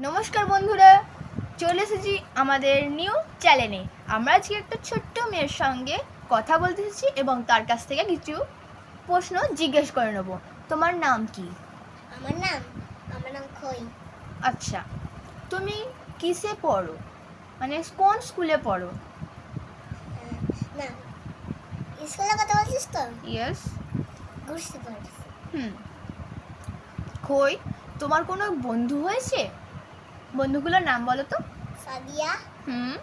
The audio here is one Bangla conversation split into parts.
নমস্কার বন্ধুরা চলে এসেছি আমাদের নিউ চ্যানেলে আমরা আজকে একটা ছোট্ট মেয়ের সঙ্গে কথা বলতে এসেছি এবং তার কাছ থেকে কিছু প্রশ্ন জিজ্ঞেস করে নেব। তোমার নাম কি? আমার নাম আমার নাম খই। আচ্ছা তুমি কিসে পড়ো? মানে কোন স্কুলে পড়ো? না। স্কুলে কথা বলছিস তো? ইয়েস ঘুরতে পারিস হুম। খই তোমার কোনো বন্ধু হয়েছে? বন্ধুগুলোর নাম বলো তো। সাদিয়া হুম।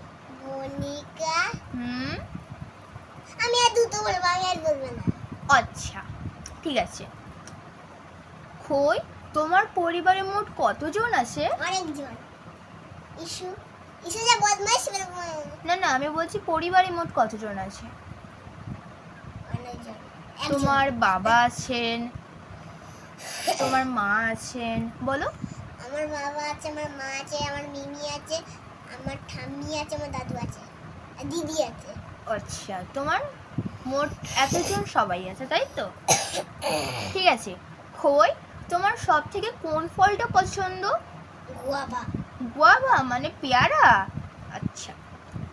মনিকা। হুম। আমি আর দুটো বলব আমি আর বলব না। আচ্ছা ঠিক আছে। খই তোমার পরিবারে মোট কতজন আছে? অনেকজন। ইস্যু ইস্যু যা বদমাইশ বেরো না। না আমি বলছি পরিবারে মোট কতজন আছে? তোমার বাবা আছেন তোমার মা আছেন বলো। আমার বাবা আছে আমার মা আছে আমার মিমি আছে আমার ঠাম্মি আছে আমার দাদু আছে আর দিদি আছে। আচ্ছা তোমার মোট এতজন সবাই আছে তাই তো? ঠিক আছে খই তোমার সব থেকে কোন ফলটা পছন্দ? গুয়াবা গুয়াভা মানে পেয়ারা? আচ্ছা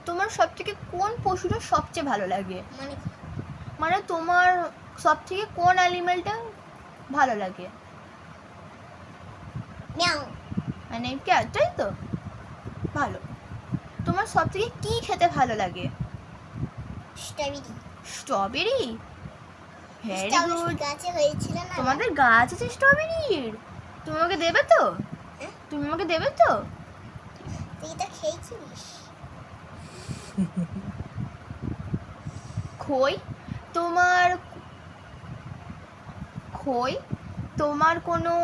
তোমার সব থেকে কোন পশুটা সবচেয়ে ভালো লাগে? মানে মানে তোমার সব থেকে কোন অ্যানিমেলটা ভালো লাগে? মানে ক্যাট তাই তো? ভালো। তোমার সব থেকে কী খেতে ভালো লাগে? স্ট্রবেরি। স্ট্রবেরি? ভেরি গুড গাছে হয়েছিল না? তোমাদের গাছ আছে স্ট্রবেরির? তুমি আমাকে দেবে তো? হ্যাঁ? তুমি আমাকে দেবে তো? তুই তো খেয়েছিলিস। খই? তোমার খই? তোমার কোনো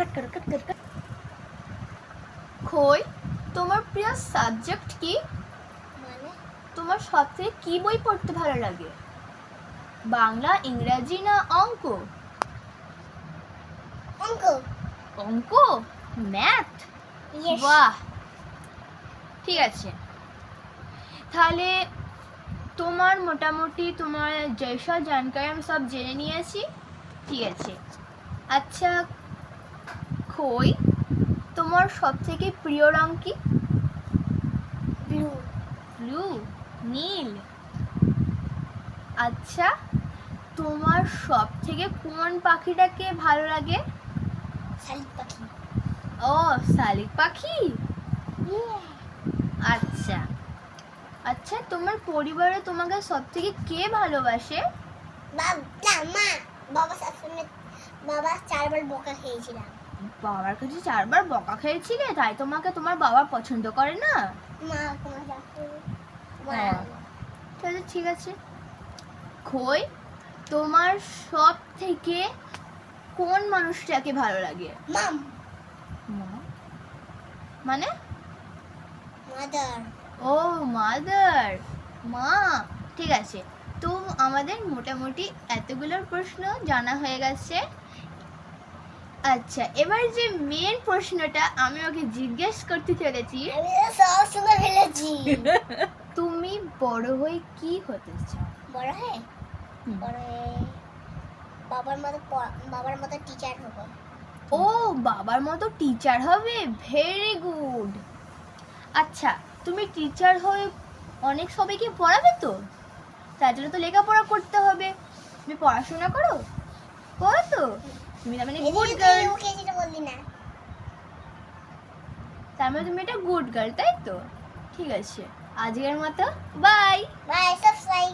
কাট করো কাট করো কাট করো কাট। খই তোমার প্রিয় সাবজেক্ট কি? মানে? তোমার সব থেকে কী বই পড়তে ভালো লাগে? বাংলা ইংরাজি না অঙ্ক? অঙ্ক। অঙ্ক? ম্যাথ? বাহ। ঠিক আছে। তাহলে তোমার মোটামুটি তোমার যেসব জানকারি আমি সব জেনে নিয়েছি। ঠিক আছে। আচ্ছা খই তোমার সবথেকে প্রিয় রং কি? ব্লু ব্লু নীল। আচ্ছা তোমার সব থেকে কোন পাখিটাকে ভালো লাগে? শালিক পাখি। ও শালিক পাখি? আচ্ছা। আচ্ছা তোমার পরিবারে তোমাকে সব থেকে কে ভালোবাসে? বাবা মা বাবা সবসময় বাবা চারবার বোকা খেয়েছিলাম। বাবার কাছে চারবার বকা খেয়েছিলে? তাই তোমাকে তোমার বাবা পছন্দ করে না? হ্যাঁ। তাহলে ঠিক আছে। খই তোমার সব থেকে কোন মানুষটাকে ভালো লাগে? মানে? ও মাদার। মা ঠিক আছে। তো আমাদের মোটামুটি এতগুলোর প্রশ্ন জানা হয়ে গেছে। আচ্ছা এবার যে মেন প্রশ্নটা আমি ওকে জিজ্ঞেস করতে চলেছি আমি তো সব শুনে ফেলেছি। তুমি বড় হয়ে কি হতে চাও? বড় হয়ে? বড় হয়ে বাবার মতো বাবার মতো টিচার হব। ও বাবার মতো টিচার হবে? ভেরি গুড আচ্ছা তুমি টিচার হয়ে অনেক সবাইকে পড়াবে তো? তার জন্য তো লেখাপড়া করতে হবে। তুমি পড়াশোনা করো? করো তো তুমি তার মানে গুড গার্ল তার মানে তুমি একটা গুড গার্ল তাই তো? ঠিক আছে। আজকের মতো বাই বাই সাবস্ক্রাইব